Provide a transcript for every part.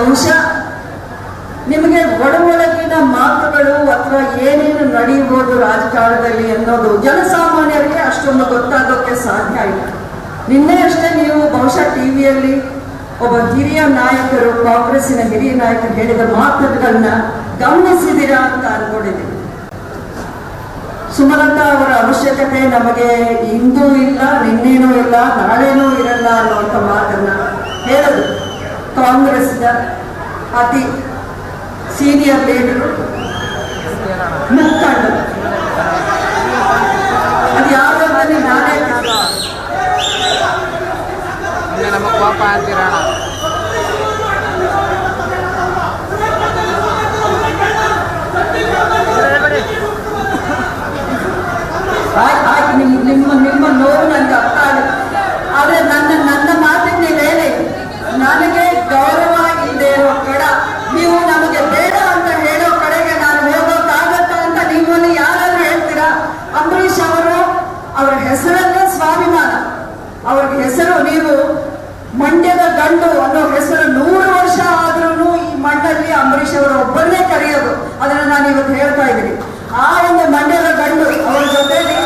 ಬಹುಶಃ ನಿಮಗೆ ಒಡಮೊಳಗಿನ ಮಾತುಗಳು ಅಥವಾ ಏನೇನು ನಡೆಯಬಹುದು ರಾಜಕಾರಣದಲ್ಲಿ ಅನ್ನೋದು ಜನಸಾಮಾನ್ಯರಿಗೆ ಅಷ್ಟೊಂದು ಗೊತ್ತಾಗೋಕ್ಕೆ ಸಾಧ್ಯ ಇಲ್ಲ. ನಿನ್ನೆ ಅಷ್ಟೇ ನೀವು ಬಹುಶಃ ಟಿವಿಯಲ್ಲಿ ಒಬ್ಬ ಹಿರಿಯ ನಾಯಕರು, ಕಾಂಗ್ರೆಸ್ಸಿನ ಹಿರಿಯ ನಾಯಕರು ಹೇಳಿದ ಮಾತುಗಳನ್ನ ಗಮನಿಸಿದಿರಾ ಅಂತ ಅನ್ಕೊಂಡಿದ್ದೀನಿ. ಸುಮಲತಾ ಅವರ ಅವಶ್ಯಕತೆ ನಮಗೆ ಇಂದೂ ಇಲ್ಲ, ನಿನ್ನೇನೂ ಇಲ್ಲ, ನಾಳೆನೂ ಇರಲ್ಲ ಅನ್ನುವಂಥ ಮಾತನ್ನ ಕಾಂಗ್ರೆಸ್ನ ಅತಿ ಸೀನಿಯರ್ ಲೀಡರು ಅವರ ಹೆಸರನ್ನ ಸ್ವಾಭಿಮಾನ. ಅವ್ರಿಗೆ ಹೆಸರು ನೀವು ಮಂಡ್ಯದ ಗಂಡು ಅನ್ನೋ ಹೆಸರು ನೂರು ವರ್ಷ ಆದ್ರೂ ಈ ಮಣ್ಣಲ್ಲಿ ಅಂಬರೀಷ್ ಅವರ ಒಬ್ಬರನ್ನೇ ಕರೆಯೋದು. ಅದನ್ನ ನಾನು ಇವತ್ತು ಹೇಳ್ತಾ ಇದ್ದೀನಿ. ಆ ಒಂದು ಮಂಡ್ಯದ ಗಂಡು ಅವರ ಜೊತೆಲಿ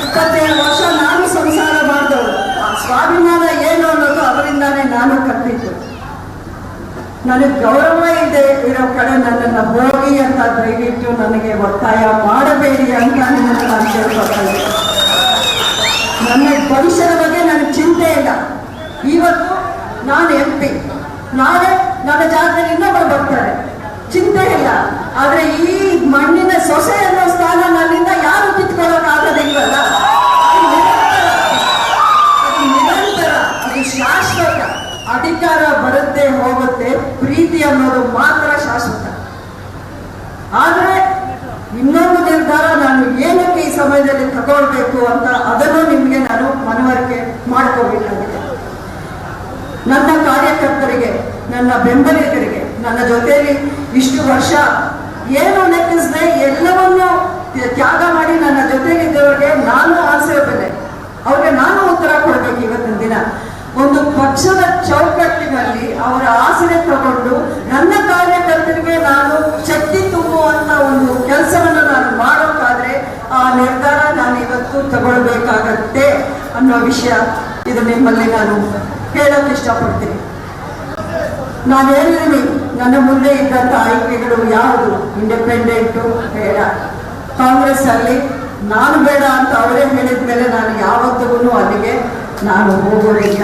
ಇಪ್ಪತ್ತೇಳು ವರ್ಷ ನಾನು ಸಂಸಾರ ಮಾಡಿದವರು ಆ ಸ್ವಾಭಿಮಾನ ಏನು ಅನ್ನೋದು ಅವರಿಂದಾನೇ ನಾನು ಕಲಿತಿದ್ದು ನನಗೆ ಗೌರವ ಇದೆ ಇರೋ ಕಡೆ ನನ್ನನ್ನು ಹೋಗಿ ಅಂತ ದಯವಿಟ್ಟು ನನಗೆ ಒತ್ತಾಯ ಮಾಡಬೇಡಿ ಅಂತ ನಿಮ್ಮನ್ನು ನಾನು ಇದ್ದೀನಿ. ನನ್ನ ಭವಿಷ್ಯದ ಬಗ್ಗೆ ನನಗೆ ಚಿಂತೆ ಇಲ್ಲ. ಇವತ್ತು ನಾನು ಎಂ ಪಿ ನಾಳೆ ನನ್ನ ಜಾಗದಲ್ಲಿ ಇನ್ನೊಬ್ಬರು ಬರ್ತಾರೆ. ಚಿಂತೆ ಇಲ್ಲ. ಆದ್ರೆ ಈ ಮಣ್ಣಿನ ಸೊಸೆ ಅನ್ನೋ ಸ್ಥಾನ ನನ್ನಿಂದ ಯಾರು ಕಿತ್ಕೊಳ್ಳೋಕೆ ಆಗೋದಿಲ್ವಲ್ಲ ನಿರಂತರ. ಅದು ಶಾಶ್ವತ. ಅಧಿಕಾರ ಬರುತ್ತೆ, ಹೋಗುತ್ತೆ. ಪ್ರೀತಿ ಅನ್ನೋದು ಮಾತ್ರ ಶಾಶ್ವತ. ಆದ್ರೆ ಇನ್ನೊಂದು ನಿರ್ಧಾರ ನಾನು ಏನಕ್ಕೆ ಈ ಸಮಯದಲ್ಲಿ ತಗೊಳ್ಬೇಕು ಅಂತ ಅದನ್ನು ನಿಮಗೆ ನಾನು ಮನವರಿಕೆ ಮಾಡ್ಕೋಬೇಕಾಗಿದೆ ನನ್ನ ಕಾರ್ಯಕರ್ತರಿಗೆ ನನ್ನ ಬೆಂಬಲಿಗರಿಗೆ, ನನ್ನ ಜೊತೆಯಲ್ಲಿ ಇಷ್ಟು ವರ್ಷ ಏನು ಲೆಕ್ಕಿಸದೆ ಎಲ್ಲವನ್ನೂ ತ್ಯಾಗ ಮಾಡಿ ನನ್ನ ಜೊತೆಲಿದ್ದವರಿಗೆ ನಾನು ಆಸೆ ಬೆಲೆ ಅವ್ರಿಗೆ ನಾನು ಉತ್ತರ ಕೊಡ್ಬೇಕು ಇವತ್ತಿನ ದಿನ. ಒಂದು ಪಕ್ಷದ ಚೌಕಟ್ಟಿನಲ್ಲಿ ಅವರ ಆಸರೆ ತಗೊಂಡು ನನ್ನ ಕಾರ್ಯಕರ್ತರಿಗೆ ನಾನು ಶಕ್ತಿ ತುಂಬುವಂತ ಒಂದು ಕೆಲಸವನ್ನು ನಾನು ಮಾಡೋಕ್ಕಾದ್ರೆ ಆ ನಿರ್ಧಾರ ನಾನು ಇವತ್ತು ತಗೊಳ್ಬೇಕಾಗತ್ತೆ ಅನ್ನೋ ವಿಷಯ ಇದು ನಿಮ್ಮಲ್ಲಿ ನಾನು ಹೇಳೋಕೆ ಇಷ್ಟಪಡ್ತೀನಿ. ನಾನು ನನ್ನ ಮುಂದೆ ಇದ್ದಂಥ ಆಯ್ಕೆಗಳು ಯಾವುದು? ಇಂಡಿಪೆಂಡೆಂಟು ಬೇಡ ಕಾಂಗ್ರೆಸ್ ಅಲ್ಲಿ ನಾನು ಬೇಡ ಅಂತ ಅವರೇ ಹೇಳಿದ ಮೇಲೆ ನಾನು ಯಾವತ್ತಿಗೂ ಅಲ್ಲಿಗೆ ನಾನು ಹೋಗೋದಿಲ್ಲ.